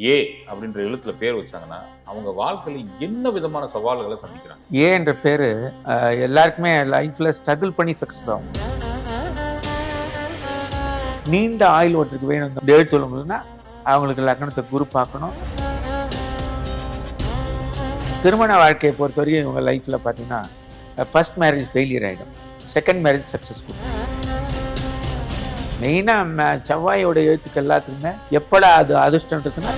ஏ அப்படின்ற எழுத்துல பேர் வச்சாங்கன்னா அவங்க வாழ்க்கையில் என்ன விதமான சவால்களை சந்திக்கிறாங்க? ஏ என்ற பேர் எல்லாருக்குமே லைஃப்பில் ஸ்ட்ரகிள் பண்ணி சக்ஸஸ் ஆகும். நீண்ட ஆயுள் ஒருத்தருக்கு வேணும் இந்த எழுத்துள்ளவங்கன்னா அவங்களுக்கு லக்னத்தை குரு பார்க்கணும். திருமண வாழ்க்கையை பொறுத்த வரைக்கும் இவங்க லைஃப்பில் பார்த்தீங்கன்னா ஃபர்ஸ்ட் மேரேஜ் ஃபெயிலியர் ஆகிடும் செகண்ட் மேரேஜ் சக்ஸஸ்ஃபுல் மெயினாக செவ்வாயோட எழுத்துக்கு எல்லாத்துக்குமே எப்படா அது அதிர்ஷ்டம் இருக்குன்னா?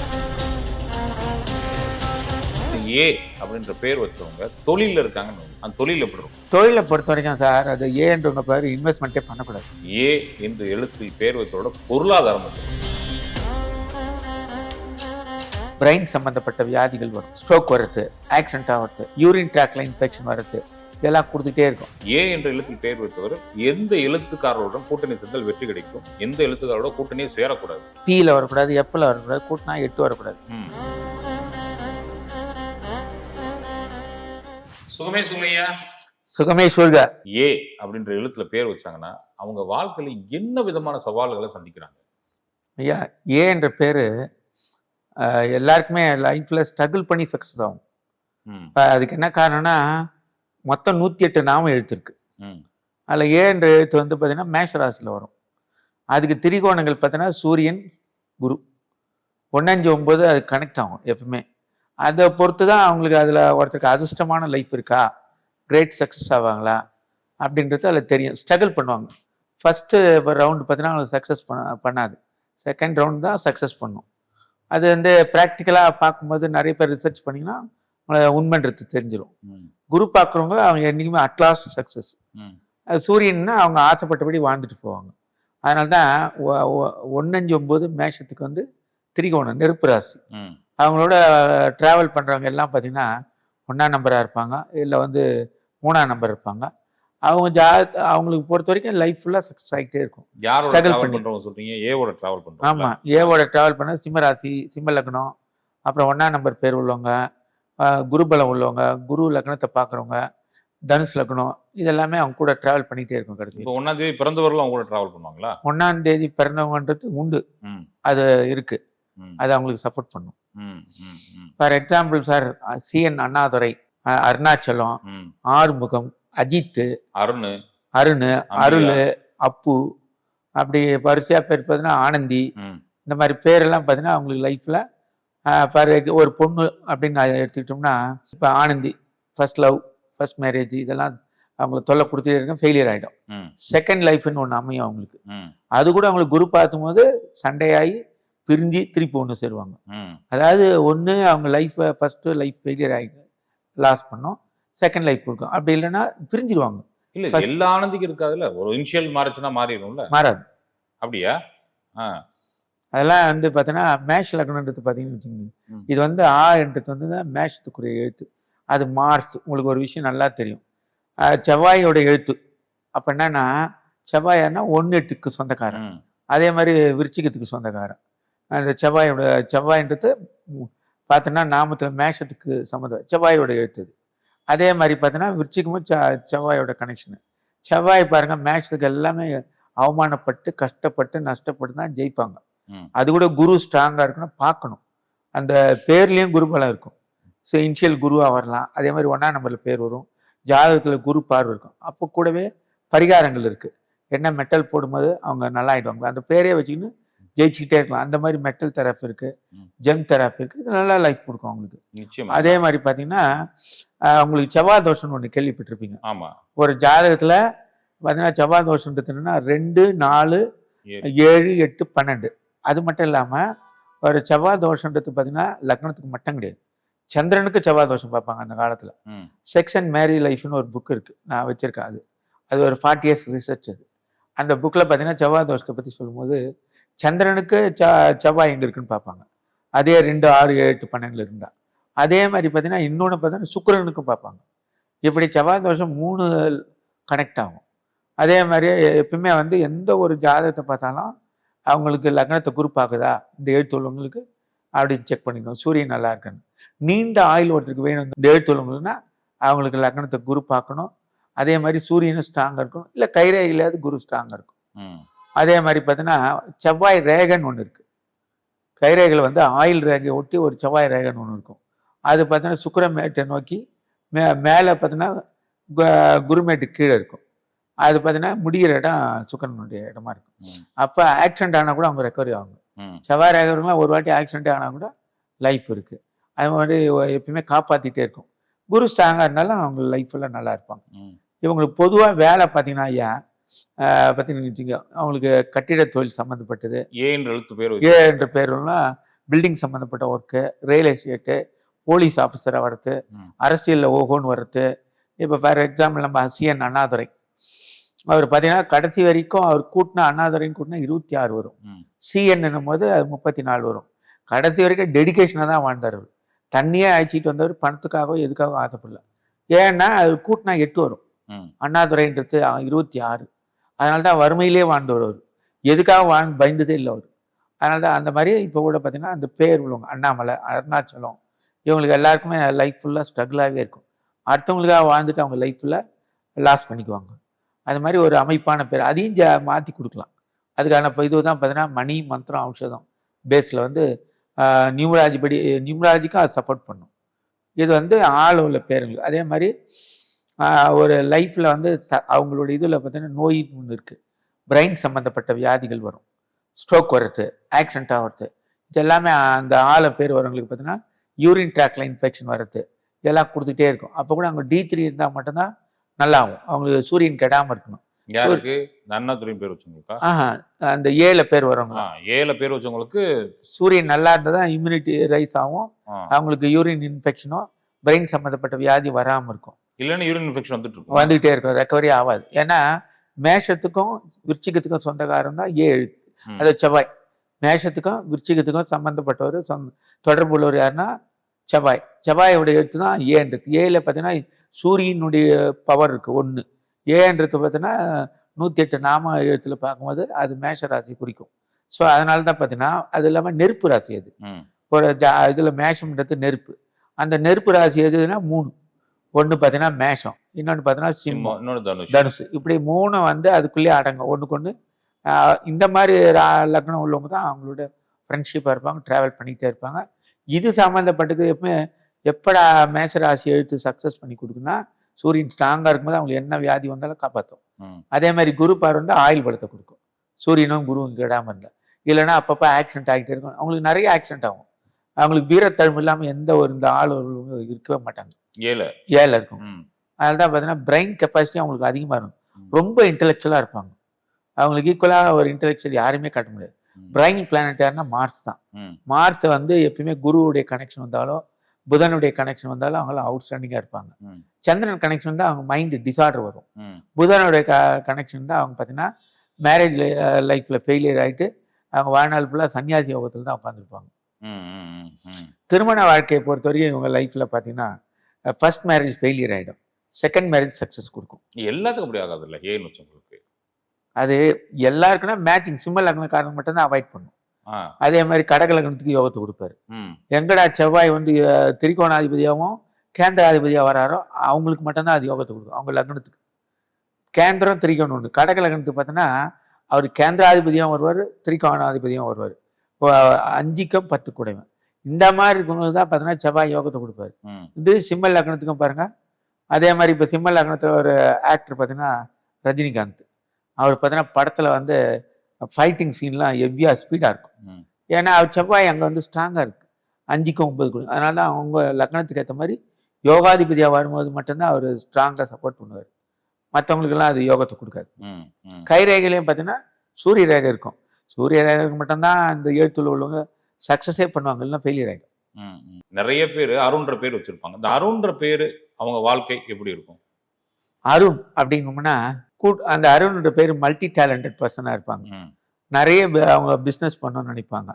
ஏ அப்படின்ற பேர் வச்சவங்க தொழில இருக்காங்கன்னு அந்த தொழில் எப்படி இருக்கும்? தொழிலை பொறுத்த வரைக்கும் சார் அது ஏன்றவங்க பேர் இன்வெஸ்ட்மெண்ட்டே பண்ணக்கூடாது. ஏ என்று எழுத்தில் பேர் வச்சதோட பொருளாதாரம். பிரெயின் சம்பந்தப்பட்ட வியாதிகள் வரும். ஸ்ட்ரோக் வருது ஆக்சிடென்ட் ஆகிறது யூரின் ட்ராக்ல இன்ஃபெக்ஷன் வருது இதெல்லாம் கொடுத்துட்டே இருக்கும். ஏ என்ற எழுத்தில் பேர் வைத்தவர் எந்த எழுத்துக்காரருடன் கூட்டணி சேர்ந்தால் வெற்றி கிடைக்கும்? எந்த எழுத்துக்காரோட கூட்டணியே சேரக்கூடாது? பியில் வரக்கூடாது எஃப்ல வரக்கூடாது கூட்டினா எட்டு வரக்கூடாது. சுகமே சொல்லையா சுகமே சொல்க. ஏ அப்படின்ற எழுத்துல பேர் வச்சாங்கன்னா அவங்க வாழ்க்கையில என்ன விதமான சவால்களை சந்திக்கிறாங்க? ஐயா ஏ என்ற பேர் எல்லாருக்குமே லைஃப்பில் ஸ்ட்ரகிள் பண்ணி சக்ஸஸ் ஆகும். இப்ப அதுக்கு என்ன காரணம்னா மொத்தம் நூற்றி எட்டு நாமம் எழுத்து இருக்கு அதில் ஏ என்ற எழுத்து வந்து பார்த்தீங்கன்னா மேஷ ராசியில் வரும். அதுக்கு திரிகோணங்கள் பார்த்தீங்கன்னா சூரியன் குரு. ஒன்னஞ்சு ஒம்பது அது கனெக்ட் ஆகும் எப்பவுமே. அதை பொறுத்து தான் அவங்களுக்கு அதில் ஒருத்தருக்கு அதிர்ஷ்டமான லைஃப் இருக்கா? கிரேட் சக்ஸஸ் ஆவாங்களா? அப்படின்றது அதில் தெரியும். ஸ்ட்ரகிள் பண்ணுவாங்க. ஃபஸ்ட்டு ரவுண்டு பார்த்தீங்கன்னா அவங்களுக்கு சக்ஸஸ் பண்ண பண்ணாது. செகண்ட் ரவுண்ட் தான் சக்ஸஸ் பண்ணும். அது வந்து ப்ராக்டிக்கலாக பார்க்கும்போது நிறைய பேர் ரிசர்ச் பண்ணிங்கன்னா உண்மைன்றது தெரிஞ்சிடும் குரு பார்க்குறவங்க அவங்க என்றைக்குமே அட்லாஸ்ட் சக்ஸஸ் சூரியன்னா அவங்க ஆசைப்பட்டபடி வாழ்ந்துட்டு போவாங்க. அதனால தான் ஒ- ஒ- ஒண்ணஞ்சு ஒம்பது மேஷத்துக்கு வந்து திரிகோணம் நெருப்பு ராசி. அவங்களோட ட்ராவல் பண்ணுறவங்க எல்லாம் பார்த்தீங்கன்னா ஒன்றாம் நம்பராக இருப்பாங்க. இல்லை வந்து மூணாம் நம்பர் இருப்பாங்க. அவங்க ஜா அவங்களுக்கு பொறுத்த வரைக்கும் லைஃப் ஃபுல்லாக சக்ஸஸ் ஆகிட்டே இருக்கும். யாரோட Struggle டிராவல் பண்ணி. பண்றவங்க சொல்றீங்க? ஏவோட டிராவல் பண்றவங்க. ஆமாம் ஏவோட ட்ராவல் பண்ண சிம்ம ராசி சிம்ம லக்னம். அப்புறம் ஒன்றாம் நம்பர் பேர் உள்ளவங்க. குருபலம் உள்ளவங்க குரு லக்னத்தை பார்க்குறவங்க தனுஷ் லக்னம் இதெல்லாமே அவங்க கூட ட்ராவல் பண்ணிகிட்டே இருக்கும் கடைசி இப்போ ஒன்னாம் தேதி பிறந்தவர்களும் அவங்க கூட டிராவல் பண்ணுவாங்களா? ஒன்றாம் தேதி பிறந்தவங்கன்றது உண்டு. அது இருக்கு. அது அவங்களுக்கு சப்போர்ட் பண்ணும். For example sir CN Annadurai Arunachalam. Arumugam Ajith Arun. Arun Arul. Appu அப்படி வரிசையாக பேர் பார்த்தீங்கன்னா ஆனந்தி. இந்த மாதிரி பேரெல்லாம் பார்த்தீங்கன்னா அவங்களுக்கு லைஃப்பில் ஃபார் ஒரு பொண்ணு அப்படின்னு எடுத்துக்கிட்டோம்னா இப்போ Anandhi first love first marriage இதெல்லாம் அவங்களுக்கு தொல்லை கொடுத்துட்டே இருக்க ஃபெயிலியர் ஆகிடும் செகண்ட் லைஃப்னு ஒன்று அமையும் அவங்களுக்கு. அது கூட அவங்களுக்கு குரு பார்க்கும்போது சண்டையாகி பிரிஞ்சு திருப்பி ஒன்று சேருவாங்க. அதாவது ஒன்று அவங்க லைஃப்பை ஃபஸ்ட்டு லைஃப் ஃபெயிலியர் ஆகி லாஸ் பண்ணோம் செகண்ட் லைஃப் கொடுக்கும். அப்படி இல்லைன்னா பிரிஞ்சிருவாங்க. இல்ல எல்லா ஆனந்திக்கும் இருக்காதுல்ல ஒரு இனிஷியல் மாறிச்சுன்னா மாறிடும்ல. மாறாது. அப்படியா? ஆ. அதெல்லாம் வந்து பார்த்தீங்கன்னா மேஷ் லக்னன்றது பார்த்தீங்கன்னு வச்சுக்கோங்க. இது வந்து ஆ என்றது வந்து தான் மேஷத்துக்குரிய எழுத்து. அது மார்ஸ் உங்களுக்கு ஒரு விஷயம் நல்லா தெரியும். செவ்வாயோட எழுத்து. அப்போ என்னன்னா செவ்வாயன்னா ஒன்று எட்டுக்கு சொந்தக்காரன் அதே மாதிரி விருச்சிகத்துக்கு சொந்தக்காரன். அந்த செவ்வாயோட செவ்வாயின்றது பார்த்தோன்னா நாமத்தில் மேஷத்துக்கு சம்மந்தம். செவ்வாயோட எழுத்து அது. அதே மாதிரி பார்த்தோன்னா விருச்சிகமும் செவ்வாயோட கனெக்ஷனு செவ்வாய் பாருங்க மேஷத்துக்கு எல்லாமே அவமானப்பட்டு கஷ்டப்பட்டு நஷ்டப்பட்டு தான் ஜெயிப்பாங்க. அது கூட குரு ஸ்ட்ராங்காக இருக்குன்னு பார்க்கணும். அந்த பேர்லேயும் குரு பலம் இருக்கும். ஸோ இனிஷியல் குருவாக வரலாம் அதே மாதிரி ஒன்றாம் நம்பரில் பேர் வரும். ஜாதகத்தில் குரு பார்வை இருக்கும். அப்போ கூடவே பரிகாரங்கள் இருக்குது என்ன மெட்டல் போடும்போது அவங்க நல்லா ஆயிடுவாங்க. அந்த பேரே வச்சுக்கின்னு ஜெயிச்சுக்கிட்டே இருக்கலாம். அந்த மாதிரி மெட்டல் தெரப்பி இருக்குது ம். ஜெம் தெரப்பி இருக்குது இது நல்லா லைஃப் கொடுக்கும் அவங்களுக்கு. அதே மாதிரி பார்த்தீங்கன்னா அவங்களுக்கு செவ்வாய் தோஷம்னு ஒன்று கேள்விப்பட்டிருப்பீங்க. ஆமா. ஒரு ஜாதகத்தில் பார்த்தீங்கன்னா செவ்வாய் தோஷன்றது என்னன்னா ரெண்டு நாலு. ஏழு எட்டு பன்னெண்டு. அது மட்டும் இல்லாமல் ஒரு செவ்வாய் தோஷன்றது பார்த்தீங்கன்னா லக்னத்துக்கு மட்டும் கிடையாது. சந்திரனுக்கு செவ்வாய் தோஷம் பார்ப்பாங்க அந்த காலத்தில். செக்ஸ் அண்ட் மேரி லைஃப்னு ஒரு புக் இருக்குது நான் வச்சுருக்கேன் அது. அது ஒரு ஃபார்ட்டி இயர்ஸ் ரிசர்ச் அது. அந்த புக்கில் பார்த்தீங்கன்னா செவ்வாய் தோஷத்தை பற்றி சொல்லும்போது சந்திரனுக்கு செ செவ்வாய் எங்கே இருக்குன்னு பார்ப்பாங்க. அதே ரெண்டு ஆறு எட்டு பன்னெண்டுல இருந்தா. அதே மாதிரி பார்த்தீங்கன்னா இன்னொன்று பார்த்தீங்கன்னா சுக்கிரனுக்கும் பார்ப்பாங்க. இப்படி செவ்வாய் தோஷம் மூணு கனெக்ட் ஆகும். அதே மாதிரி எப்பவுமே வந்து எந்த ஒரு ஜாதகத்தை பார்த்தாலும் அவங்களுக்கு லக்னத்தை குறிப்பாக்குதா இந்த எழுத்துள்ளவங்களுக்கு அப்படின்னு செக் பண்ணிக்கணும். சூரியன் நல்லா இருக்குன்னு. நீண்ட ஆயுள் ஒருத்தருக்கு வேணும். இந்த எழுத்துள்ளவங்களுக்குன்னா அவங்களுக்கு லக்னத்தை குரு பார்க்கணும். அதே மாதிரி சூரியனும் ஸ்ட்ராங்காக இருக்கும் இல்லை கைரேகையிலாவது குரு ஸ்ட்ராங்காக இருக்கும். அதே மாதிரி பார்த்தீங்கன்னா செவ்வாய் ரேகன்னு ஒன்று இருக்கு. கைரேகையில் வந்து ஆயில் ரேகையை ஒட்டி ஒரு செவ்வாய் ரேகைன்னு ஒன்று இருக்கும். அது பார்த்தீங்கன்னா சுக்கிரமேட்டை நோக்கி மே மேலே பார்த்தீங்கன்னா குருமேட்டு கீழே இருக்கும். அது பார்த்தீங்கன்னா முடிகிற இடம் சுக்கரனுடைய இடமா இருக்கும். அப்போ ஆக்சிடென்ட் ஆனால் கூட அவங்க ரெக்கவரி ஆகும். செவ்வாய் ரேகவங்களாம் ஒரு வாட்டி ஆக்சிடென்ட் ஆனால் கூட லைஃப் இருக்குது அது மாதிரி எப்பயுமே காப்பாற்றிட்டே இருக்கும். குரு ஸ்ட்ராங்காக இருந்தாலும் அவங்க லைஃப்பில் நல்லா இருப்பாங்க. இவங்களுக்கு பொதுவாக வேலை பார்த்தீங்கன்னா ஐயா பார்த்தீங்கன்னு வச்சுங்க அவங்களுக்கு கட்டிட தொழில் சம்மந்தப்பட்டது. ஏன்ற எழுத்து பேர் ஏ என்ற பேருலாம் பில்டிங் சம்மந்தப்பட்ட ஒர்க்கு ரியல் எஸ்டேட்டு போலீஸ் ஆஃபீஸராக வர்றது. அரசியலில் ஓஹோன்னு வர்றது. இப்போ ஃபார் எக்ஸாம்பிள் நம்ம சிஎன் அண்ணாதுரை. அவர் பார்த்தீங்கன்னா கடைசி வரைக்கும் அவர் கூட்டினா அண்ணாதுரைன்னு கூட்டினா இருபத்தி ஆறு வரும். சிஎன்னும் போது அது முப்பத்தி நாலு வரும். கடைசி வரைக்கும் டெடிகேஷனாக தான் வாழ்ந்தார் அவர். தண்ணியே அழைச்சிட்டு வந்தவர் பணத்துக்காகவோ எதுக்காகவும் ஆசைப்படல. ஏன்னா அது கூட்டினா எட்டு வரும். அண்ணாதுரைன்றது இருபத்தி ஆறு. அதனால தான் வறுமையிலே வாழ்ந்தவர் அவர். எதுக்காக வாழ்ந்து பயந்ததே இல்லை அவர். அதனால தான் அந்த மாதிரி இப்போ கூட பார்த்தீங்கன்னா அந்த பேர் உள்ளவங்க அண்ணாமலை அருணாச்சலம் இவங்களுக்கு எல்லாருக்குமே லைஃப் ஃபுல்லாக ஸ்ட்ரகிளாகவே இருக்கும். அடுத்தவங்களுக்காக வாழ்ந்துட்டு அவங்க லைஃப் ஃபுல்லாக லாஸ் பண்ணிக்குவாங்க. அது மாதிரி ஒரு அமைப்பான பேர். அதையும் ஜ மாற்றி கொடுக்கலாம். அதுக்கான இப்போ இது தான் பார்த்தீங்கன்னா மணி மந்திரம் ஔஷதம். பேஸில் வந்து நியூமராஜி படி நியூமராஜிக்கும் அது சப்போர்ட் பண்ணும். இது வந்து ஆள் உள்ள பேருங்கள் அதே மாதிரி ஒரு லைஃப்பில் வந்து ச அவங்களோட இதில் பார்த்தீங்கன்னா நோய் ஒன்று இருக்குது பிரெயின் சம்மந்தப்பட்ட வியாதிகள் வரும். ஸ்ட்ரோக் வர்றது ஆக்சிடென்ட் ஆகிறது இது எல்லாமே அந்த ஆளை பேர் வரவங்களுக்கு பார்த்தீங்கன்னா யூரின் ட்ராக்ல இன்ஃபெக்ஷன் வர்றது. இதெல்லாம் கொடுத்துட்டே இருக்கும். அப்போ கூட அங்கே டி த்ரீ இருந்தால் மட்டும்தான் நல்லா ஆகும் அவங்களுக்கு சூரியன் கெடாமல் இருக்கணும். யாருக்கு? அண்ணாதுரையின் பேர் வச்சவங்களுக்கா. ஆஹா அந்த ஏழு பேர் வரவங்க. ஏழு பேர் வச்சவங்களுக்கு சூரியன் நல்லா இருந்தால் தான் இம்யூனிட்டி ரைஸ் ஆகும் அவங்களுக்கு யூரின் இன்ஃபெக்ஷனோ பிரெயின் சம்மந்தப்பட்ட வியாதி வராமல் இருக்கும். இல்லைன்னா யூரின் இன்ஃபெக்ஷன் வந்துட்டு இருக்கும். வந்துகிட்டே இருக்கும். ரெக்கவரி ஆகாது. ஏன்னா மேஷத்துக்கும் விருச்சிகத்துக்கும் சொந்தக்காரன் தான் ஏ எழுத்து. அது செவ்வாய். மேஷத்துக்கும் விருச்சிகத்துக்கும் சம்மந்தப்பட்டவர் சொந்த தொடர்பு உள்ளவர் யாருன்னா செவ்வாய். செவ்வாயோட எழுத்து தான் ஏன்றது ஏல பார்த்தீங்கன்னா சூரியனுடைய பவர் இருக்கு ஒன்று ஏன்றது பார்த்தீங்கன்னா நூற்றி எட்டு நாம எழுத்துல பார்க்கும்போது அது மேஷ ராசி குறிக்கும். ஸோ அதனால தான் பார்த்தீங்கன்னா அது இல்லாமல் நெருப்பு ராசி அது. ஒரு ஜா இதில் மேஷம்ன்றது நெருப்பு. அந்த நெருப்பு ராசி எதுன்னா மூணு. ஒன்று பார்த்தீங்கன்னா மேஷம். இன்னொன்று பார்த்தீங்கன்னா சிம்மம். தனுஷ். தனுசு. இப்படி மூணு வந்து அதுக்குள்ளேயே அடங்கும். ஒன்றுக்கு ஒன்று இந்த மாதிரி லக்னம் உள்ளவங்க தான் அவங்களோட ஃப்ரெண்ட்ஷிப்பாக இருப்பாங்க ட்ராவல் பண்ணிக்கிட்டே இருப்பாங்க. இது சம்மந்தப்பட்டது எப்பவுமே எப்படா மேசராசி எழுத்து சக்ஸஸ் பண்ணி கொடுக்குன்னா சூரியன் ஸ்ட்ராங்காக இருக்கும்போது அவங்களுக்கு என்ன வியாதி வந்தாலும் காப்பாற்றும். அதே மாதிரி குரு பார்வை வந்து ஆயில் பலத்தை கொடுக்கும். சூரியனும் குருவும் கெடாமல் இருந்தால் இல்லைன்னா அப்பப்போ ஆக்சிடென்ட் ஆகிட்டே இருக்கும். அவங்களுக்கு நிறைய ஆக்சிடென்ட் ஆகும். அவங்களுக்கு வீரத்தழும்பு இல்லாமல் எந்த ஒரு இந்த ஆள் இருக்கவே மாட்டாங்க. ஏழு. ஏழை இருக்கும். அதனால தான் பார்த்தீங்கன்னா பிரெயின் கெப்பாசிட்டி அவங்களுக்கு அதிகமாக இருக்கும். ரொம்ப இன்டெலெக்சுவலாக இருப்பாங்க. அவங்களுக்கு ஈக்குவலாக ஒரு இன்டெலெக்சுவல் யாருமே காட்ட முடியாது. பிரைன் பிளானட் யாருன்னா மார்ஸ் தான். ம். மார்ஸ் வந்து எப்பயுமே குருவுடைய கனெக்ஷன் வந்தாலும் புதனுடைய கனெக்ஷன் வந்தாலும் அவங்களாம் அவுட்ஸ்டாண்டிங்காக இருப்பாங்க. சந்திரன் கனெக்ஷன் வந்து அவங்க மைண்டு டிசார்டர் வரும். புதனுடைய க கனெக்ஷன் தான் அவங்க பார்த்தீங்கன்னா மேரேஜ் லைஃப்பில் ஃபெயிலியர் ஆகிட்டு அவங்க வாழ்நாள் ஃபுல்லாக சன்னியாசி யோகத்தில் தான் உட்காந்துருப்பாங்க. திருமண வாழ்க்கையை பொறுத்தவரைக்கும் இவங்க லைஃப்பில் பார்த்தீங்கன்னா ஃபர்ஸ்ட் மேரேஜ் ஃபெயிலியர் ஆகிடும் செகண்ட் மேரேஜ் சக்ஸஸ் கொடுக்கும் எல்லாத்துக்கும் அப்படி ஆகாது இல்ல ஏன்னு வச்சவங்களுக்கு அது எல்லாருக்குன்னா மேட்சிங் சிம்ம லக்னக்காரங்க மட்டும்தான் அவாய்ட் பண்ணும். அதே மாதிரி கடக லக்னத்துக்கு யோகத்தை கொடுப்பாரு. எங்கடா செவ்வாய் வந்து திரிகோணாதிபதியாகவும் கேந்திராதிபதியாக வராரோ அவங்களுக்கு மட்டும்தான் அது யோகத்தை கொடுக்கும் அவங்க லக்னத்துக்கு. கேந்திரம் திரிகோணம் ஒன்று கடக லக்னத்துக்கு பார்த்தோன்னா அவர் கேந்திராதிபதியாகவும் வருவார் திரிகோணாதிபதியாகவும் வருவார். அஞ்சுக்கும் பத்து கூடைவன் இந்த மாதிரி இருக்கவங்களுக்கு தான் பார்த்தோன்னா செவ்வாய் யோகத்தை கொடுப்பாரு. இது சிம்ம லக்னத்துக்கும் பாருங்க. அதே மாதிரி இப்போ சிம்ம லக்னத்தில் ஒரு ஆக்டர் பார்த்தீங்கன்னா ரஜினிகாந்த். அவர் பார்த்தீங்கன்னா படத்தில் வந்து ஃபைட்டிங் சீன்லாம் ஹெவியாக ஸ்பீடாக இருக்கும். ஏன்னா அவர் செவ்வாய் அங்கே வந்து ஸ்ட்ராங்காக இருக்கு. அஞ்சுக்கும் ஒன்பது கூட அதனால தான் அவங்க லக்னத்துக்கு ஏற்ற மாதிரி யோகாதிபதியாக வரும்போது மட்டும்தான் அவர் ஸ்ட்ராங்காக சப்போர்ட் பண்ணுவார். மற்றவங்களுக்கெல்லாம் அது யோகத்தை கொடுக்காது. கை ரேகையிலையும் பார்த்தீங்கன்னா சூரிய ரேகை இருக்கும். சூரிய ரேகைக்கு மட்டும்தான் அந்த எழுத்துல உள்ளவங்க சக்ஸஸே பண்ணுவாங்க இல்லைன்னா ஃபெயிலியர் ஆகிடும். நிறைய பேர் அருண்ன்ற பேர் வச்சிருப்பாங்க. இந்த அருண்ன்ற பேரு அவங்க வாழ்க்கை எப்படி இருக்கும்? அருண் அப்படின்னோம்னா கூட் அந்த அருண்ன்ற பேர் மல்டி டேலண்டட் பர்சனாக இருப்பாங்க. நிறைய அவங்க பிஸ்னஸ் பண்ணணும்னு நினைப்பாங்க.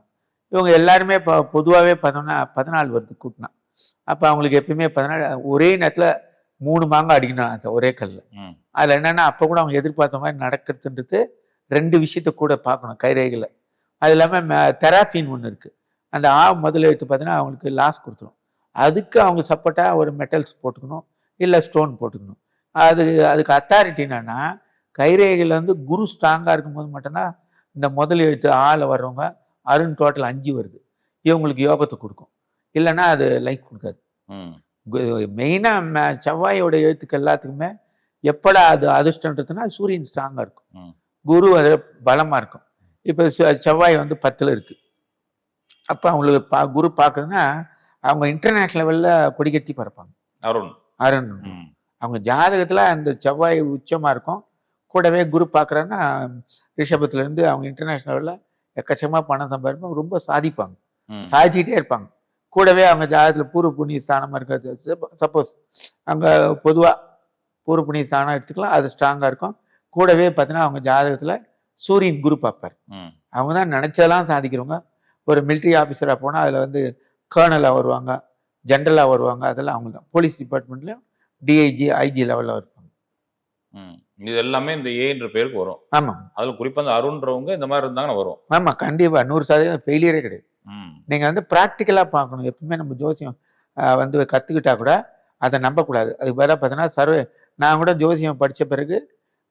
இவங்க எல்லாருமே இப்போ பொதுவாகவே பார்த்தோம்னா பதினாலு வருது கூட்டினா அப்போ அவங்களுக்கு எப்பயுமே பதினாலு ஒரே நேரத்தில் மூணு மாங்காய் அடிக்கணும் ஆசை ஒரே கல்லில். அதில் என்னென்னா அப்போ கூட அவங்க எதிர்பார்த்த மாதிரி நடக்கிறதுன்றது ரெண்டு விஷயத்த கூட பார்க்கணும் கைரேகையில் அது இல்லாமல் தெராஃபின் ஒன்று இருக்குது அந்த ஆ முதல்ல எடுத்து பார்த்தீங்கன்னா அவங்களுக்கு லாஸ் கொடுத்துரும். அதுக்கு அவங்க சப்போர்ட்டாக ஒரு மெட்டல்ஸ் போட்டுக்கணும் இல்லை ஸ்டோன் போட்டுக்கணும். அது அதுக்கு அத்தாரிட்டி என்னன்னா கைரேகையில் வந்து குரு ஸ்ட்ராங்காக இருக்கும்போது மட்டும்தான் இந்த முதல் எழுத்து ஆள வர்றவங்க அருண் டோட்டல் அஞ்சு வருது. இவங்களுக்கு யோகத்தை கொடுக்கும். இல்லைன்னா அது லைக் கொடுக்காது. ம். மெயினாக செவ்வாயோட எழுத்துக்கு எல்லாத்துக்குமே எப்படா அது அதிர்ஷ்டன்றதுன்னா சூரியன் ஸ்ட்ராங்காக இருக்கும். குரு அது பலமாக இருக்கும். இப்போ செவ்வாய் வந்து பத்தில் இருக்கு. அப்போ அவங்களுக்கு பா குரு பார்க்குதுன்னா அவங்க இன்டர்நேஷ்னல் லெவலில் கொடிகட்டி பறப்பாங்க. அருண். அருண். ம். அவங்க ஜாதகத்தில் அந்த செவ்வாய் உச்சமாக இருக்கும். கூடவே குரு பார்க்குறன்னா ரிஷபத்துலேருந்து அவங்க இன்டர்நேஷ்னல் லெவலில் எக்கச்சக்கமாக பணம் சம்பாதிப்பாங்க. ரொம்ப சாதிப்பாங்க. சாதிச்சுக்கிட்டே இருப்பாங்க. கூடவே அவங்க ஜாதகத்தில் பூர்வ புண்ணிய ஸ்தானமாக இருக்கிறது. சப்போஸ் அங்கே பொதுவாக பூர்வ புண்ணிய ஸ்தானம் எடுத்துக்கலாம். அது ஸ்ட்ராங்காக இருக்கும். கூடவே பார்த்தீங்கன்னா அவங்க ஜாதகத்தில் சூரியன் குரு பார்ப்பார் அவங்க தான் நினச்சதெல்லாம் சாதிக்கிறவங்க. ஒரு military ஆஃபீஸராக போனால் அதில் வந்து கேர்னலாக வருவாங்க ஜென்ரலாக வருவாங்க. அதெல்லாம் அவங்க தான். போலீஸ் டிபார்ட்மெண்ட்லேயும் டிஐஜி ஐஜி லெவலில் இருப்பாங்க இது எல்லாமே இந்த ஏன்ற பேருக்கு வரும். ஆமாம் அதுல குறிப்பா அந்த அருண்றவங்க இந்த மாதிரி இருந்தாங்கன்னா வரும். ஆமாம் கண்டிப்பாக நூறு சதவீதம் ஃபெயிலியரே கிடையாது. நீங்கள் வந்து ப்ராக்டிக்கலாக பார்க்கணும். எப்பவுமே நம்ம ஜோசியம் வந்து கற்றுக்கிட்டா கூட அதை நம்பக்கூடாது. அதுக்கு பதிலாக பார்த்தீங்கன்னா சர்வே நான் கூட ஜோசியம் படித்த பிறகு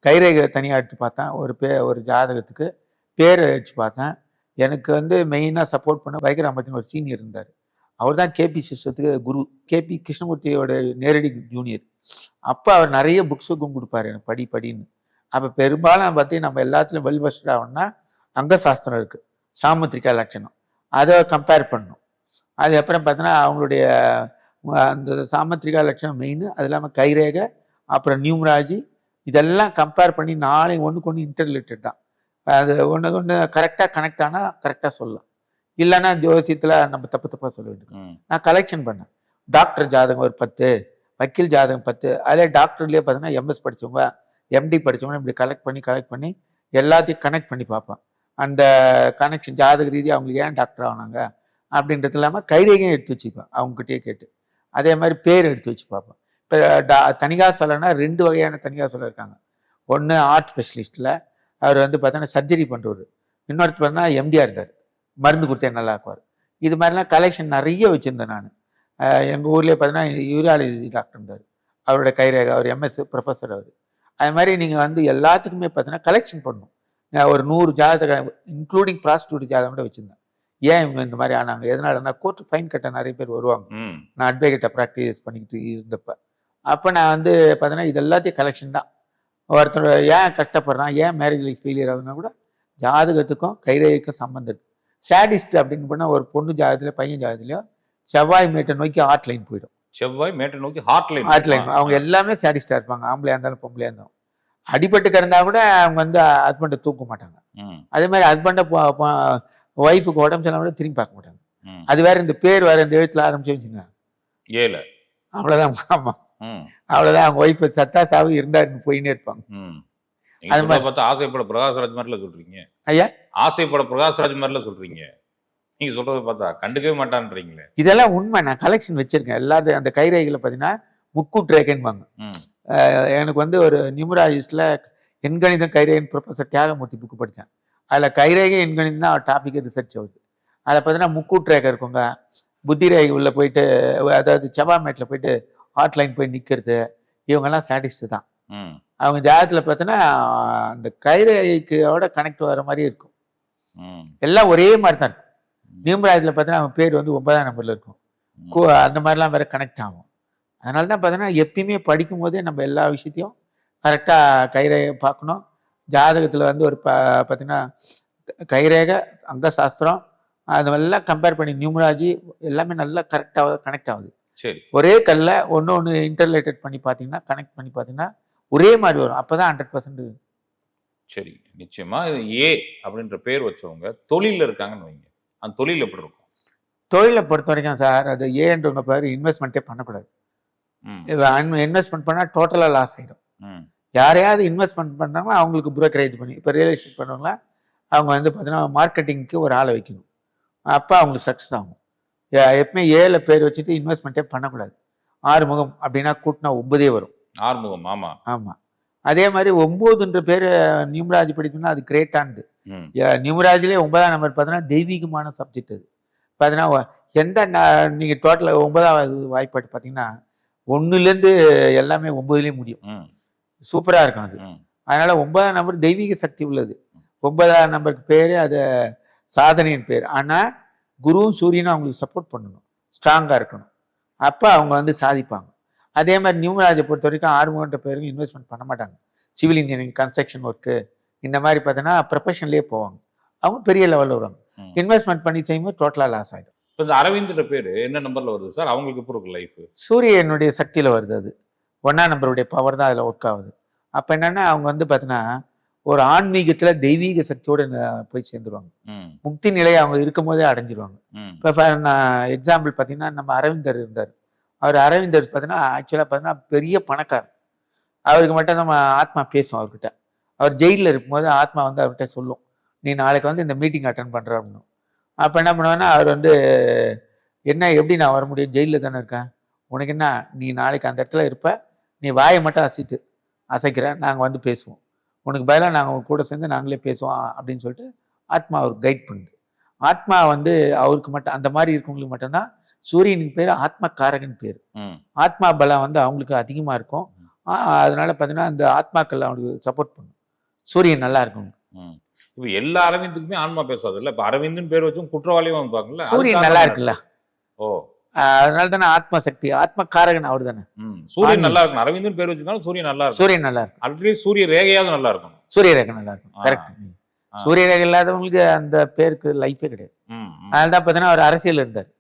கைரேகை தனியாக எடுத்து பார்த்தேன். ஒரு பே ஒரு ஜாதகத்துக்கு பேரை வச்சு பார்த்தேன். எனக்கு வந்து மெயினாக சப்போர்ட் பண்ண வைகராமத்தின் ஒரு சீனியர் இருந்தார். அவர் தான் கேபி சிஸ்டத்துக்கு குரு கேபி கிருஷ்ணமூர்த்தியோட நேரடி ஜூனியர் அப்போ அவர் நிறைய புக்ஸுக்கும் கொடுப்பார் எனக்கு படி படின்னு. அப்போ பெரும்பாலும் பார்த்து நம்ம எல்லாத்துலையும் வெல் வெஸ்ட் ஆகணும்னா அங்கசாஸ்திரம் இருக்குது சாமுத்திரிக்கா லட்சணம். அதை கம்பேர் பண்ணணும். அதுக்கப்புறம் பார்த்தோன்னா பார்த்தீங்கன்னா அவங்களுடைய அந்த சாமத்திரிகா லட்சணம் மெயின் அது இல்லாமல் கைரேகை அப்புறம் நியூமராஜி இதெல்லாம் கம்பேர் பண்ணி நாளை ஒன்றுக்கு ஒன்று இன்டர்லிட்டட் தான். அது ஒன்றுக்கு ஒன்று கரெக்டாக கனெக்ட் ஆனால் கரெக்டாக சொல்லலாம். இல்லைன்னா ஜோசியத்தில் நம்ம தப்பு தப்பாக சொல்ல வேண்டியது. ம். நான் கலெக்ஷன் பண்ணேன். டாக்டர் ஜாதகம் ஒரு பத்து வக்கீல் ஜாதகம் பத்து. அதில் டாக்டர்லேயே பார்த்தீங்கன்னா எம்எஸ் படிச்சவங்க எம்டி படிச்சவங்க இப்படி கலெக்ட் பண்ணி கலெக்ட் பண்ணி எல்லாத்தையும் கனெக்ட் பண்ணி பார்ப்பேன். அந்த கனெக்ஷன் ஜாதக ரீதியாக அவங்களுக்கு ஏன் டாக்டர் ஆனாங்க அப்படின்றது இல்லாமல் கைரேகையும் எடுத்து வச்சுப்பேன். அவங்ககிட்டயே கேட்டு. அதே மாதிரி பேர் எடுத்து வச்சு பார்ப்பேன். இப்போ டா தனிகாசலன்னா ரெண்டு வகையான தனிகாசலம் இருக்காங்க. ஒன்று ஆர்ட் ஸ்பெஷலிஸ்ட்டில் அவர் வந்து பார்த்தோன்னா சர்ஜரி பண்ணுறவர் இன்னொருத்தர் பார்த்தா எம்டிஆர் இருந்தார் மருந்து கொடுத்தே நல்லா ஆக்குவார் இது மாதிரிலாம் கலெக்ஷன் நிறைய வச்சுருந்தேன் நான். எங்கள் ஊர்லேயே பார்த்தீங்கன்னா யூரியாலஜி டாக்டர் இருந்தார். அவரோட கைரேகை அவர் எம்எஸ் ப்ரொஃபஸர் அவர். அது மாதிரி நீங்கள் வந்து எல்லாத்துக்குமே பார்த்தீங்கன்னா கலெக்ஷன் பண்ணணும். ஒரு நூறு ஜாதக இன்க்ளூடிங் ப்ராஸ்டியூட் ஜாதகம் கூட வச்சுருந்தேன். ஏன் இவங்க இந்த மாதிரி ஆனாங்க? எதனாலன்னா கோர்ட் ஃபைன் கட்ட நிறைய பேர் வருவாங்க. நான் அட்வொகேட்டை ப்ராக்டிஸ் பண்ணிக்கிட்டு இருந்தப்ப. அப்போ நான் வந்து பார்த்தீங்கன்னா இது எல்லாத்தையும் கலெக்ஷன் தான். ஒருத்தர் ஏன் கஷ்டப்படுறான்? ஏன் மேரேஜ் லைஃப் ஃபெயிலியர் ஆகுதுன்னா கூட ஜாதகத்துக்கும் கைரேகைக்கும் சம்மந்தம் சேடிஸ்ட் அப்படின்னு பண்ணால் ஒரு பொண்ணு ஜாதகத்துல பையன் ஜாதகத்துலையோ செவ்வாய் மேட்டை நோக்கி ஹார்ட் லைன் போயிடும். செவ்வாய் மேட்டை நோக்கி ஹார்ட் லைன் ஹார்ட் லைன் அவங்க எல்லாமே சேடிஸ்டாக இருப்பாங்க. ஆம்பளையா இருந்தாலும் பொம்பளையா இருந்தாலும். அடிபட்டு கிடந்தா கூட அவங்க வந்து ஹஸ்பண்டை தூக்க மாட்டாங்க. அதே மாதிரி ஹஸ்பண்டை ஒய்ஃபுக்கு உடம்பு சரியில்லாம கூட திரும்பி பார்க்க மாட்டாங்க. அது வேற இந்த பேர் வேற இந்த எழுத்துல ஆரம்பிச்சு வச்சுங்க அவ்வளோதான் ஆமா. ம். அவ்வளோதான் அவங்க ஒய்ஃப் சத்தா சாவு இருந்தாருன்னு போயின்னே இருப்பாங்க. அது மாதிரி- பார்த்தா ஆசைப்பட பிரகாஷ்ராஜ் மாதிரில சொல்றீங்க. ஐயா? ஆசைப்பட பிரகாஷ்ராஜ் மாதிரில சொல்றீங்க. நீங்க சொல்றத பார்த்தா கண்டுக்கவே மாட்டான்றீங்களே. இதெல்லாம் உண்மை. நான் கலெக்ஷன் வச்சிருக்கேன். எல்லாத்தையும் அந்த கைரேகையில் பார்த்தீங்கன்னா முக்கூட் ரேகைன்பாங்க எனக்கு வந்து ஒரு நியூமராஜிஸ்டில் எண்கணிதம் கைரேகன் ப்ரொஃபஸர் தியாகமூர்த்தி புக்கு படித்தேன் அதில் கைரேகை எண்கணிதம் தான் டாபிக் ரிசர்ச் ஆகுது. அதில் பார்த்தீங்கன்னா முக்கூட் ரேகை இருக்குங்க. புத்தி ரேகை உள்ள போயிட்டு அதாவது செவ்வாமேட்டில் போயிட்டு ஹாட்லைன் போய் நிற்கிறது இவங்கெல்லாம் சாட்டிஸ்ட் தான். அவங்க ஜாதகத்தில் பார்த்தோன்னா அந்த கைரேகைக்கோட கனெக்ட் வர மாதிரி இருக்கும். எல்லாம் ஒரே மாதிரி தான் நியூமராஜில் பார்த்தீங்கன்னா அவன் பேர் வந்து ஒன்பதாம் நம்பரில் இருக்கும். கோ அந்த மாதிரிலாம் வேற கனெக்ட் ஆகும். அதனால தான் பார்த்தீங்கன்னா எப்பயுமே படிக்கும் போதே நம்ம எல்லா விஷயத்தையும் கரெக்டாக கைரேகை பார்க்கணும். ஜாதகத்தில் வந்து ஒரு ப பார்த்தீங்கன்னா கைரேகை அங்கசாஸ்திரம் அதெல்லாம் கம்பேர் பண்ணி நியூமராஜி எல்லாமே நல்லா கரெக்டாக கனெக்ட் ஆகுது. சரி. ஒரே கல்ல ஒன்று ஒன்று இன்டர்லேட்டட் பண்ணி பார்த்தீங்கன்னா கனெக்ட் பண்ணி பார்த்தீங்கன்னா ஒரே மாதிரி வரும். அப்போ தான் ஹண்ட்ரட் பர்சன்ட் சரி நிச்சயமா இது ஏ அப்படின்ற பேர் வச்சவங்க தொழில்ல இருக்காங்கன்னு வைங்க. அந்த தொழில் எப்படி இருக்கும்? தொழிலை பொறுத்த வரைக்கும் சார் அது ஏன்றவங்க பேர் இன்வெஸ்ட்மெண்ட்டே பண்ணக்கூடாது. இன்வெஸ்ட்மெண்ட் பண்ணால் டோட்டலாக லாஸ் ஆகிடும் யாரையாவது இன்வெஸ்ட்மெண்ட் பண்ணுறாங்களோ அவங்களுக்கு புரோக்கரேஜ் பண்ணி இப்போ ரியல் எஸ்டேட் பண்ணுறவங்களா அவங்க வந்து பார்த்தீங்கன்னா மார்க்கெட்டிங்க்கு ஒரு ஆளை வைக்கணும். அப்போ அவங்களுக்கு சக்ஸஸ் ஆகும். எப்பவுமே ஏழு பேர் வச்சுட்டு இன்வெஸ்ட்மெண்ட்டே பண்ணக்கூடாது. ஆறுமுகம் அப்படின்னா கூட்டினா ஒன்பதே வரும். ஆறுமுகம் ஆமா. ஆமாம் அதே மாதிரி ஒம்போதுன்ற பேர் நியூமராஜ் படிக்கணும்னா அது கிரேட்டானது ம். நியூமராஜ்லேயே ஒன்பதாம் நம்பர் பார்த்தீங்கன்னா தெய்வீகமான சப்ஜெக்ட் அது. பார்த்தீங்கன்னா எந்த நீங்கள் டோட்டலாக ஒன்பதாவது வாய்ப்பாட்டு பார்த்தீங்கன்னா ஒன்றுலேருந்து எல்லாமே ஒம்பதுலேயும் முடியும். சூப்பராக இருக்கும் அது. அதனால ஒன்பதாம் நம்பர் தெய்வீக சக்தி உள்ளது. ஒன்பதாம் நம்பருக்கு பேரு அது சாதனையின் பேர். ஆனா குருவும் சூரியனும் அவங்களுக்கு சப்போர்ட் பண்ணணும். ஸ்ட்ராங்காக இருக்கணும். அப்போ அவங்க வந்து சாதிப்பாங்க. அதே மாதிரி நியூமராஜை பொறுத்த வரைக்கும் ஆறுமுகன்ற பேருக்கு இன்வெஸ்ட்மெண்ட் பண்ண மாட்டாங்க. சிவில் இன்ஜினியரிங் கன்ஸ்ட்ரக்ஷன் ஒர்க்கு இந்த மாதிரி பார்த்தீங்கன்னா ப்ரொஃபஷன்லேயே போவாங்க. அவங்க பெரிய லெவலில் வருவாங்க. இன்வெஸ்ட்மெண்ட் பண்ணி செய்யும்போது டோட்டலாக லாஸ் ஆகிடும் இப்ப இந்த அரவிந்த்ன்ற பேரு என்ன நம்பர்ல வருது சார்? அவங்களுக்கு எப்படி இருக்கு லைஃப் சூரியனுடைய சக்தியில் வருது அது. ஒன்றாம் நம்பருடைய பவர் தான் அதில் ஒர்க் ஆகுது. அப்போ என்னென்னா அவங்க வந்து பார்த்தீங்கன்னா ஒரு ஆன்மீகத்தில் தெய்வீக சக்தியோடு போய் சேர்ந்துருவாங்க. முக்தி நிலையை அவங்க இருக்கும்போதே அடைஞ்சிருவாங்க. இப்போ நான் எக்ஸாம்பிள் பார்த்தீங்கன்னா நம்ம அரவிந்தர் இருந்தார். அவர் அரவிந்தர் பார்த்தீங்கன்னா ஆக்சுவலாக பார்த்தீங்கன்னா பெரிய பணக்காரர். அவருக்கு மட்டும் நம்ம ஆத்மா பேசும் அவர்கிட்ட. அவர் ஜெயிலில் இருக்கும்போது ஆத்மா வந்து அவர்கிட்ட சொல்லும். நீ நாளைக்கு வந்து இந்த மீட்டிங் அட்டன் பண்ணுற அப்படின்னு. அப்போ என்ன பண்ணுவேன்னா அவர் வந்து என்ன எப்படி நான் வர முடியும்? ஜெயிலில் தானே இருக்கேன். உனக்கு என்ன நீ நாளைக்கு அந்த இடத்துல இருப்ப. நீ வாயை மட்டும் அசைத்து. அசைக்கிற நாங்கள் வந்து பேசுவோம். உனக்கு பதிலாக நாங்கள் கூட சேர்ந்து நாங்களே பேசுவோம் அப்படின்னு சொல்லிட்டு ஆத்மா அவருக்கு கைட் பண்ணுது. ஆத்மா வந்து அவருக்கு மட்டும் அந்த மாதிரி இருக்கவங்களுக்கு மட்டும்தான் சூரியனுக்கு பேர் ஆத்மகாரகன் பேர். ஆத்மா பலம் வந்து அவங்களுக்கு அதிகமாக இருக்கும். அதனால பார்த்தீங்கன்னா அந்த ஆத்மாக்கள் அவங்களுக்கு சப்போர்ட் பண்ணும். சூரியன் நல்லா இருக்கும் இப்ப எல்லா அரவிந்துக்குமே ஆன்மா பேசாது இல்ல இப்ப அரவிந்த்னு பேர் வச்சும் குற்றவாளியும் வைப்பாங்கல்ல சூரியன் நல்லா? இருக்குல்ல? ஓ. அதனால தானே ஆத்ம சக்தி ஆத்மகாரகன் அவர் தானே சூரியன். நல்லா இருக்கணும். அரவிந்த்னு பேர் வச்சிருந்தாலும் சூரியன் நல்லா இருக்கும் சூரியன் நல்லா இருக்கும் அட்லீஸ்ட் சூரிய ரேகையாவது நல்லா இருக்கணும். சூரிய ரேகை நல்லா இருக்கும். கரெக்ட். சூரிய ரேகை இல்லாதவங்களுக்கு அந்த பேருக்கு லைஃபே கிடையாது. அதனால தான் பார்த்தீங்கன்னா அவர் அரசியல் இருந்தார்.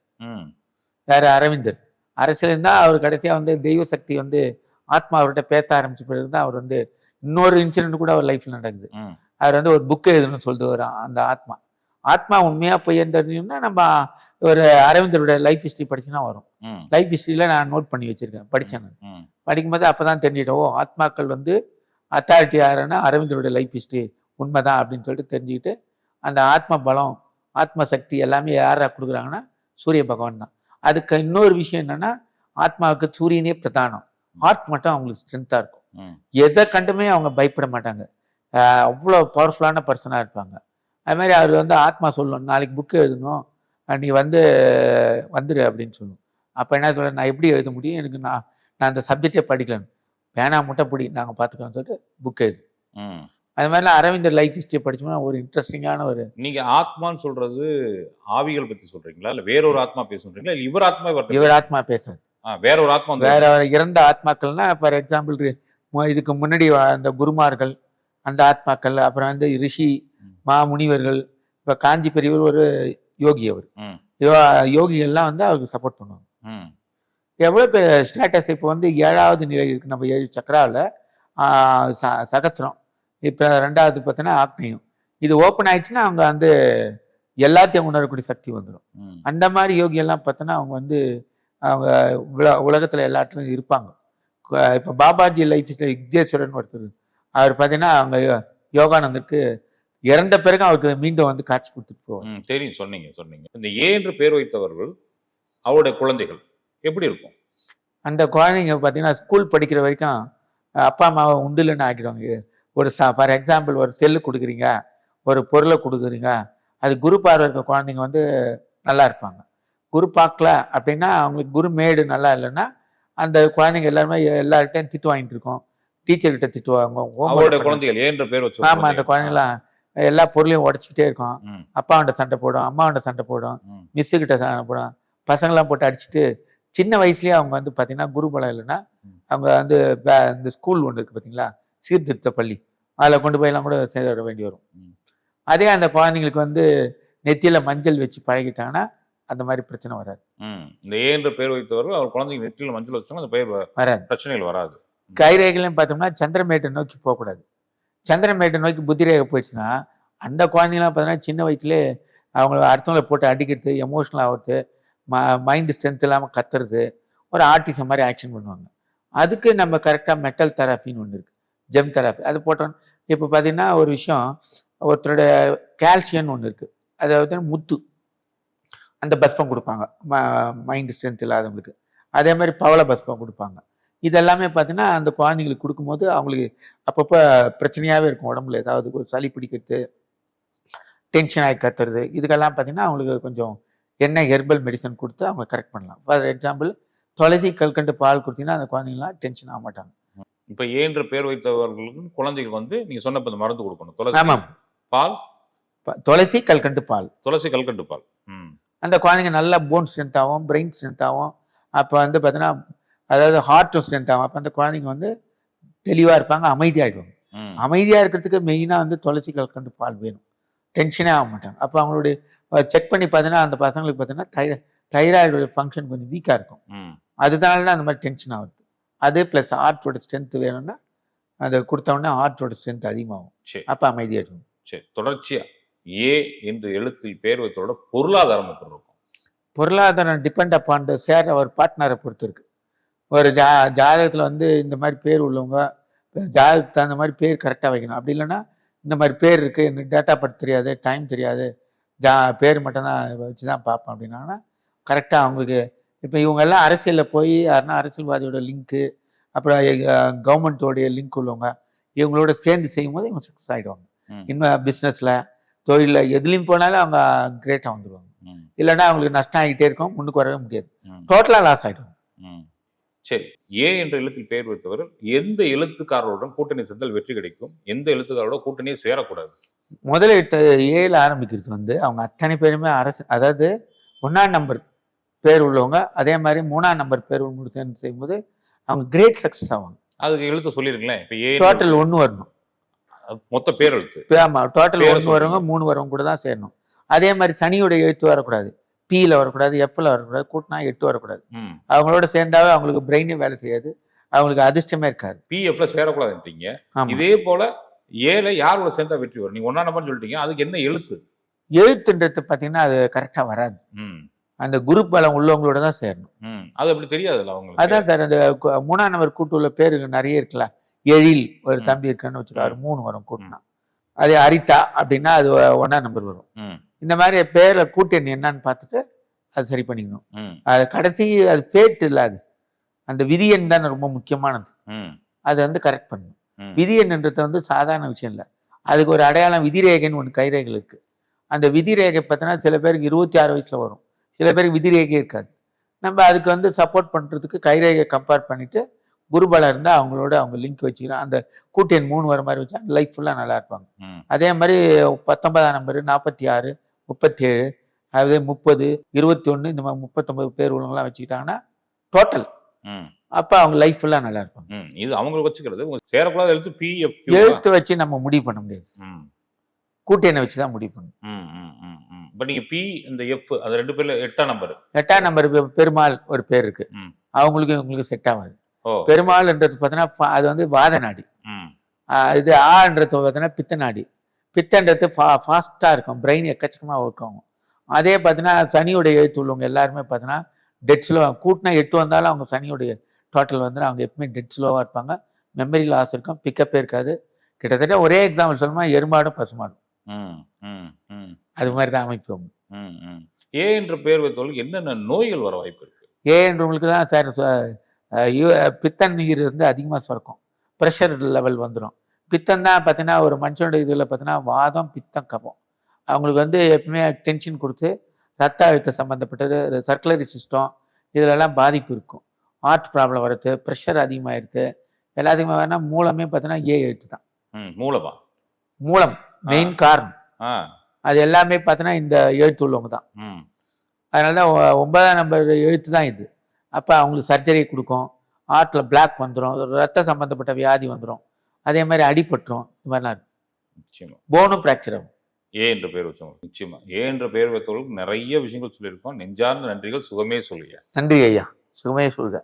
யார்? அரவிந்தர். அரசியல் இருந்தால் அவர் கடைசியாக வந்து தெய்வ சக்தி வந்து ஆத்மா அவர்கிட்ட பேச ஆரம்பிச்ச பிறகு தான் அவர் வந்து இன்னொரு இன்சிடென்ட் கூட அவர் லைஃப்ல நடக்குது. அவர் வந்து ஒரு புக் எழுதணும்னு சொல்லிட்டு ஒரு அந்த ஆத்மா. ஆத்மா உண்மையா பொய்யன்னு தெரிஞ்சோம்னா நம்ம ஒரு அரவிந்தரோட லைஃப் ஹிஸ்டரி படிச்சுன்னா வரும். லைஃப் ஹிஸ்டரியில நான் நோட் பண்ணி வச்சிருக்கேன். ம் படிக்கும்போது அப்பதான் தெரிஞ்சிட்டோம் ஓ ஆத்மாக்கள் வந்து அத்தாரிட்டி யாருன்னா அரவிந்தரோட லைஃப் ஹிஸ்டரி உண்மைதான் அப்படின்னு சொல்லிட்டு தெரிஞ்சுக்கிட்டு அந்த ஆத்ம பலம் ஆத்ம சக்தி எல்லாமே யாரா கொடுக்குறாங்கன்னா சூரிய பகவான் தான். அதுக்கு இன்னொரு விஷயம் என்னன்னா ஆத்மாவுக்கு சூரியனே பிரதானம். ஹார்ட் மட்டும் அவங்களுக்கு ஸ்ட்ரென்த்தாக இருக்கும். எதை கண்டுமே அவங்க பயப்பட மாட்டாங்க. அவ்வளோ பவர்ஃபுல்லான பர்சனாக இருப்பாங்க. அது மாதிரி அவர் வந்து ஆத்மா சொல்லணும் நாளைக்கு புக்கு எழுதணும் நீ வந்து வந்துரு அப்படின்னு சொல்லணும். அப்போ என்ன சொல்ல நான் எப்படி எழுத முடியும்? எனக்கு நான் நான் அந்த சப்ஜெக்டே படிக்கலன்னு. பேனா முட்டை பிடி நாங்கள் பார்த்துக்கலாம்னு சொல்லிட்டு புக் எழுது. அது மாதிரிலாம் அரவிந்தர் லைஃப் ஹிஸ்டரி படிச்சோம்னா ஒரு இன்ட்ரெஸ்டிங்கான ஒரு நீங்க ஆத்மான்னு சொல்றது ஆவிகள் பத்தி சொல்றீங்களா? இல்ல வேறொரு ஆத்மா பேசுறீங்களா இல்ல இவர் ஆத்மா இவர் ஆத்மா பேசாது. வேற ஒரு ஆத்மா வேற வேற இறந்த ஆத்மாக்கள்னா ஃபார் எக்ஸாம்பிள் இதுக்கு முன்னாடி அந்த குருமார்கள் அந்த ஆத்மாக்கள் அப்புறம் வந்து ரிஷி ம். முனிவர்கள் இப்போ காஞ்சி பெரியவர் ஒரு யோகி அவர். யோகிகள்லாம் வந்து அவருக்கு சப்போர்ட் பண்ணுவாங்க. எவ்வளோ ஸ்டேட்டஸ் இப்போ வந்து ஏழாவது நிலை இருக்கு நம்ம ஏழு சக்கராவில் சகத்திரம். இப்போ ரெண்டாவது பார்த்தீங்கன்னா ஆக்னேயம். இது ஓப்பன் ஆயிடுச்சுன்னா அவங்க வந்து எல்லாத்தையும் உணரக்கூடிய சக்தி வந்துடும் அந்த மாதிரி யோகியெல்லாம் பார்த்தோன்னா அவங்க வந்து அவங்க உல உலகத்தில் எல்லா இடத்துலையும் இருப்பாங்க இப்போ பாபாஜி லைஃப் யுக்தேஸ்வரன் ஒருத்தர் அவர் பார்த்தீங்கன்னா அவங்க யோகானந்தருக்கு இறந்த பிறகு அவருக்கு மீண்டும் வந்து காட்சி கொடுத்துட்டு போவார். ம் தெரியும். சொன்னீங்க சொன்னீங்க. இந்த ஏ என்று பேர் வைத்தவர்கள் அவருடைய குழந்தைகள் எப்படி இருக்கும்? அந்த குழந்தைங்க பார்த்தீங்கன்னா ஸ்கூல் படிக்கிற வரைக்கும் அப்பா அம்மாவை உண்டுலன்னு ஆக்கிடுவாங்க. ஒரு ச ஃபார் எக்ஸாம்பிள் ஒரு செல்லு கொடுக்குறீங்க ஒரு பொருளை கொடுக்குறீங்க அது குரு பார்வை இருக்க குழந்தைங்க வந்து நல்லா இருப்பாங்க. குரு பார்க்கல அப்படின்னா அவங்களுக்கு குரு மேடு நல்லா இல்லைன்னா அந்த குழந்தைங்க எல்லாருமே எல்லார்கிட்டையும் திட்டு வாங்கிட்டு இருக்கோம். டீச்சர்கிட்ட திட்டுவாங்க பண்ண- குழந்தைகள் ஏ என்ற பேர் வச்ச ஆமா அந்த குழந்தைங்களாம் எல்லா பொருளையும் உடச்சிக்கிட்டே இருக்கும். ம். அப்பாவன்ட்ட சண்டை போடும் அம்மாவன்ட்ட சண்டை போடும். மிஸ்ஸு கிட்ட சண்டை போடும். பசங்களாம் போட்டு அடிச்சுட்டு சின்ன வயசுலயே அவங்க வந்து பார்த்தீங்கன்னா குருபலம் இல்லைன்னா. அவங்க வந்து இந்த ஸ்கூல் ஒன்று இருக்கு பார்த்தீங்களா சீர்திருத்த பள்ளி. அதில் கொண்டு போயெல்லாம் கூட சேர வேண்டி வரும். அதே அந்த குழந்தைங்களுக்கு வந்து நெத்தியில மஞ்சள் வச்சு பழகிட்டாங்கன்னா அந்த மாதிரி பிரச்சனை வராது. இந்த ஏ என்ற பேர் வைத்தவர்கள் அவர் குழந்தைங்க நெற்றியில் மஞ்சள் வச்சாங்க அந்த பெயர் வராது. பிரச்சனைகள் வராது. கைரேகைலையும் பார்த்தோம்னா சந்திரமேட்டை நோக்கி போகக்கூடாது. சந்திரமேட்டை நோக்கி புத்தி ரேகை போயிடுச்சுன்னா அந்த குழந்தைங்களாம் பார்த்தீங்கன்னா சின்ன வயசுலேயே அவங்கள அடுத்தவங்களை போட்டு அடிக்கிறது எமோஷனல் ஆகிறது ம மைண்டு ஸ்ட்ரென்த் இல்லாமல் கத்துறது ஒரு ஆர்டிசம் மாதிரி ஆக்ஷன் பண்ணுவாங்க. அதுக்கு நம்ம கரெக்டாக மெட்டல் தெராப்பின்னு ஒன்று இருக்குது ஜெம் தெராப்பி அது போட்டோம். இப்போ பார்த்தீங்கன்னா ஒரு விஷயம் ஒருத்தரோட கால்சியம்னு ஒன்று இருக்குது அதாவது முத்து. அந்த பஸ்பம் கொடுப்பாங்க. மைண்ட் ஸ்ட்ரென்த் இல்லாதவங்களுக்கு. அதே மாதிரி பவள பஸ்பம் கொடுப்பாங்க. இதெல்லாமே பார்த்தீங்கன்னா அந்த குழந்தைங்களுக்கு கொடுக்கும்போது அவங்களுக்கு அப்பப்போ பிரச்சனையாகவே இருக்கும். உடம்புல ஏதாவது ஒரு சளி பிடிக்கிறது டென்ஷன் ஆகி கத்துறது. இதுக்கெல்லாம் பார்த்தீங்கன்னா அவங்களுக்கு கொஞ்சம் என்ன ஹெர்பல் மெடிசன் கொடுத்து அவங்க கரெக்ட் பண்ணலாம். ஃபார் எக்ஸாம்பிள் துளசி கல்கண்டு பால் கொடுத்தீங்கன்னா அந்த குழந்தைங்களாம் டென்ஷன் ஆக மாட்டாங்க. இப்ப ஏ என்ற பேர் வைத்தவர்களுக்கு குழந்தைகள் வந்து நீங்க சொன்ன இப்ப இந்த மருந்து கொடுக்கணும். துளசி ஆமாம். பால்? துளசி கல்கண்டு பால். துளசி கல்கண்டு பால். அந்த குழந்தைங்க நல்லா போன் ஸ்ட்ரென்த் ஆகும் பிரெயின் ஸ்ட்ரென்த் ஆகும் அப்போ வந்து பார்த்தீங்கன்னா அதாவது ஹார்ட்டும் ஸ்ட்ரென்த் ஆகும். அப்போ அந்த குழந்தைங்க வந்து தெளிவாக இருப்பாங்க அமைதியாகிடுவாங்க. அமைதியாக இருக்கிறதுக்கு மெயினாக வந்து துளசி கல்கண்டு பால் வேணும். டென்ஷனே ஆக மாட்டாங்க. அப்போ அவங்களுடைய செக் பண்ணி பார்த்தீங்கன்னா அந்த பசங்களுக்கு பார்த்தீங்கன்னா தை தைராய்டோட ஃபங்க்ஷன் கொஞ்சம் வீக்காக இருக்கும். ம். அதனால தான் அந்த மாதிரி டென்ஷன் ஆகுது. அது ப்ளஸ் ஹார்ட்டோட ஸ்ட்ரென்த் வேணும்னா அதை கொடுத்தோடனே ஹார்ட்டோட ஸ்ட்ரென்த் அதிகமாகும். சரி. அப்போ அமைதியாகிடும் சரி தொடர்ச்சியா ஏ என்று எழுத்தில் பேர் வைத்தோட பொருளாதாரம் எப்படி இருக்கும்? பொருளாதாரம் டிபெண்ட் அப்பான் த சேர் அவர் பார்ட்னரை பொறுத்து இருக்கு ஒரு ஜா ஜாதகத்தில் வந்து இந்த மாதிரி பேர் உள்ளவங்க ஜாதகத்துக்கு தகுந்த மாதிரி பேர் கரெக்டாக வைக்கணும். அப்படி இல்லைன்னா இந்த மாதிரி பேர் இருக்குது எனக்கு டேட்டா பர்த் தெரியாது டைம் தெரியாது ஜா பேர் மட்டும்தான் வச்சு தான் பார்ப்பேன் அப்படின்னாங்கன்னா கரெக்டாக அவங்களுக்கு இப்போ இவங்க எல்லாம் அரசியலில் போய் யாருன்னா அரசியல்வாதியோட லிங்க்கு அப்புறம் கவர்மெண்ட்டோடைய லிங்க் உள்ளவங்க இவங்களோட சேர்ந்து செய்யும்போது இவங்க சக்ஸஸ் ஆகிடுவாங்க. இன்னும் பிஸ்னஸில் தொழிலில் எதுலேயும் போனாலும் அவங்க கிரேட்டாக வந்துடுவாங்க. இல்லைன்னா அவங்களுக்கு நஷ்டம் ஆகிட்டே இருக்கும் முன்னுக்கு வரவே முடியாது. டோட்டலாக லாஸ் ஆகிடும். சரி ஏ என்ற எழுத்தில் பெயர் வைத்தவர் எந்த எழுத்துக்காரருடன் கூட்டணி சேர்ந்தால் வெற்றி கிடைக்கும் எந்த எழுத்துக்காரோட கூட்டணியே சேரக்கூடாது முதல் எழுத்து ஏல ஆரம்பிக்கிறது வந்து அவங்க அத்தனை பேருமே அரசு அதாவது ஒன்றாம் நம்பர் பேர் உள்ளவங்க. அதே மாதிரி மூணாம் நம்பர் பேர் உள்ளவங்க சேர்ந்து செய்யும்போது அவங்க கிரேட் சக்ஸஸ் ஆவாங்க. அதுக்கு எழுத்து சொல்லிருங்களேன். இப்ப டோட்டல் ஒன்று வரணும். மொத்த பேர் எழுத்து. இப்ப ஆமா டோட்டல் ஒன்று வரவங்க மூணு வரவங்க கூட தான் சேரணும். அதே மாதிரி சனியோட எழுத்து வரக்கூடாது. பியில் வரக்கூடாது எஃப்ல வரக்கூடாது கூட்டினா எட்டு வரக்கூடாது. அவங்களோட சேர்ந்தாவே அவங்களுக்கு பிரெயினே வேலை செய்யாது. அவங்களுக்கு அதிர்ஷ்டமே இருக்காது. பிஎஃப்ல சேரக்கூடாதுன்றீங்க இதே போல ஏல யாரோட சேர்ந்தா வெற்றி வரும்? நீங்க ஒன்னா நம்பர் சொல்லிட்டீங்க. அதுக்கு என்ன எழுத்து? எழுத்துன்றது பார்த்தீங்கன்னா அது கரெக்டாக வராது. அந்த குரூப் பலம் உள்ளவங்களோட தான் சேரணும். அது அப்படி தெரியாதுல்ல அவங்களுக்கு. அதான் சார் அந்த மூணாம் நம்பர் கூட்டுள்ள பேருக்கு நிறைய இருக்குல்ல. எழில் ஒரு. தம்பி இருக்கான்னு வச்சுக்கோ மூணு வரும் கூட்டினா. அதே அரிதா அப்படின்னா அது ஒன்னாம் நம்பர் வரும். இந்த மாதிரி பேர்ல கூட்டணி என்னன்னு பார்த்துட்டு அது சரி பண்ணிக்கணும். அது கடைசி அது ஃபேட் இல்லை அது. அந்த விதி எண் தானே ரொம்ப முக்கியமானது. அது வந்து கரெக்ட் பண்ணணும். விதி எண்ணுன்றது வந்து சாதாரண விஷயம் இல்லை. அதுக்கு ஒரு அடையாளம் விதிரேகைன்னு ஒன்று கைரேகைகள் இருக்கு. அந்த விதிரேகை பார்த்தீங்கன்னா சில பேருக்கு இருபத்தி ஆறு வயசுல வரும். சில பேருக்கு விதிரேகை இருக்காது நம்ம அதுக்கு வந்து சப்போர்ட் பண்றதுக்கு கைரேகை கம்பேர் பண்ணிட்டு குருபலம் இருந்தால் அவங்களோட அவங்க லிங்க் வச்சுக்கிறோம் அந்த கூட்டணி மூணு வர மாதிரி வச்சா லைஃப் ஃபுல்லாக நல்லா இருப்பாங்க. அதே மாதிரி பத்தொன்பதாம் நம்பர் நாற்பத்தி ஆறு முப்பத்தி ஏழு அதாவது முப்பது இருபத்தி ஒன்று இந்த மாதிரி முப்பத்தொன்பது பேர் உள்ளவங்களாம் வச்சுக்கிட்டாங்கன்னா டோட்டல். அப்போ அவங்க லைஃப் ஃபுல்லாக நல்லா இருப்பாங்க. இது அவங்களுக்கு வச்சுக்கிறது சேரக்கூடாத எழுத்து பிஎஃப் எழுத்து வச்சு நம்ம முடிவு பண்ண முடியாது. கூட்டணி வச்சு தான் முடிவு பண்ணணும். இப்ப நீங்க பி இந்த எஃப் அது ரெண்டு பேர்ல எட்டாம் நம்பர் எட்டாம் நம்பர் பெருமாள் ஒரு பேர் இருக்கு. அவங்களுக்கு இவங்களுக்கு செட் ஆகாது. ஓ. பெருமாள்ன்றது பார்த்தீங்கன்னா அது வந்து வாத நாடி. இது ஆன்றது பார்த்தீங்கன்னா பித்த நாடி. பித்தன்றது ஃபா ஃபாஸ்ட்டாக இருக்கும். பிரெயின் எக்கச்சக்கமாக இருக்கும் அதே பார்த்தீங்கன்னா சனியோடைய எழுத்து உள்ளவங்க எல்லாருமே பார்த்தீங்கன்னா டெட் ஸ்லோ கூட்டினா எட்டு வந்தாலும் அவங்க சனியோடைய டோட்டல் வந்து அவங்க எப்பவுமே டெட் ஸ்லோவாக இருப்பாங்க. மெமரி லாஸ் இருக்கும். பிக்கப்பே இருக்காது. கிட்டத்தட்ட ஒரே எக்ஸாம்பிள் சொல்லணும்னா எருமாடும் பசுமாடும். அது மாதிரி தான் அமைப்பு. ஏ என்ற பெயர் வைத்தவர்களுக்கு என்னென்ன நோய்கள் வர வாய்ப்பு இருக்கு? ஏன்றவங்களுக்கு தான் சார் பித்தன் நீர் வந்து அதிகமாக சுரக்கும். ப்ரெஷர் லெவல் வந்துடும் பித்தம் தான் பார்த்தீங்கன்னா ஒரு மனுஷனோட இதில் பார்த்தீங்கன்னா வாதம் பித்தம் கபம். அவங்களுக்கு வந்து எப்பவுமே டென்ஷன் கொடுத்து ரத்த அழுத்த சம்மந்தப்பட்டது சர்க்குலரி சிஸ்டம் இதிலெல்லாம் பாதிப்பு இருக்கும். ஹார்ட் ப்ராப்ளம் வருது ப்ரெஷர் அதிகமாகிடுது எல்லாத்துக்குமே வேணால் மூலமே பார்த்தீங்கன்னா ஏ எழுத்து தான் ம். மூலமா? மூலம் மெயின் காரணம். ஆ. அது எல்லாமே பார்த்தீங்கன்னா இந்த எழுத்து உள்ளவங்க தான். ம். அதனால தான் ஒன்பதாம் நம்பர் எழுத்து தான் இது. அப்போ அவங்களுக்கு சர்ஜரி கொடுக்கும். ஹார்ட்டில் பிளாக் வந்துடும் ரத்த சம்மந்தப்பட்ட வியாதி வந்துடும் அதே மாதிரி அடிபட்டுரும் இது மாதிரிலாம் இருக்கும் நிச்சயமா. போனும் ஃப்ராக்சர் ஆகும். ஏ என்ற பெயர் வச்சவங்க நிச்சயமா. ஏ என்ற பெயர் வைத்தவர்களுக்கு நிறைய விஷயங்கள் சொல்லியிருக்கோம். நெஞ்சார்ந்த நன்றிகள் சுகமே சொல்லிய நன்றி ஐயா. சுகமே சொல்க